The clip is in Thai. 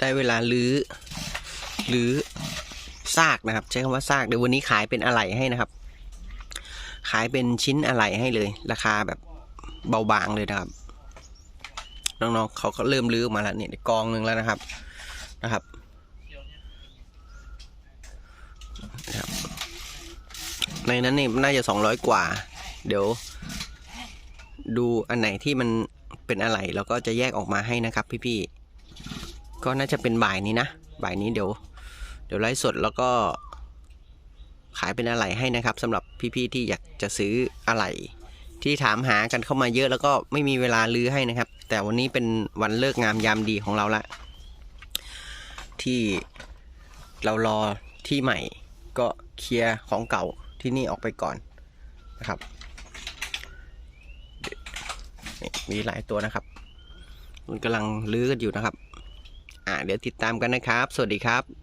ได้เวลาลื้อลื้อซากนะครับ ใช้คำว่าซากเดี๋ยววันนี้ขายเป็นอะไหล่ให้นะครับ ขายเป็นชิ้นอะไหล่ให้เลย ราคาแบบเบาบางเลยนะครับ น้องๆเขาก็เริ่มลื้อออกมาแล้วเนี่ยกองหนึ่งแล้วนะครับนะครับนะครับในนั้นนี่น่าจะสองร้อยกว่า เดี๋ยว ดูอันไหนที่มันเป็นอะไรเราก็จะแยกออกมาให้นะครับพี่ๆ ก็น่าจะเป็นบ่ายนี้นะ บ่ายนี้เดี๋ยว เดี๋ยวไลฟ์สดแล้วก็ขายเป็นอะไรให้นะครับสำหรับพี่ๆที่อยากจะซื้ออะไรที่ถามหากันเข้ามาเยอะแล้วก็ไม่มีเวลาลื้อให้นะครับ แต่วันนี้เป็นวันเลิกงามยามดีของเราละที่เรารอที่ใหม่ ก็เคลียร์ของเก่าที่นี่ออกไปก่อนนะครับมีหลายตัวนะครับ มันกำลังลื้อกันอยู่นะครับ อ่าเดี๋ยวติดตามกันนะครับ สวัสดีครับ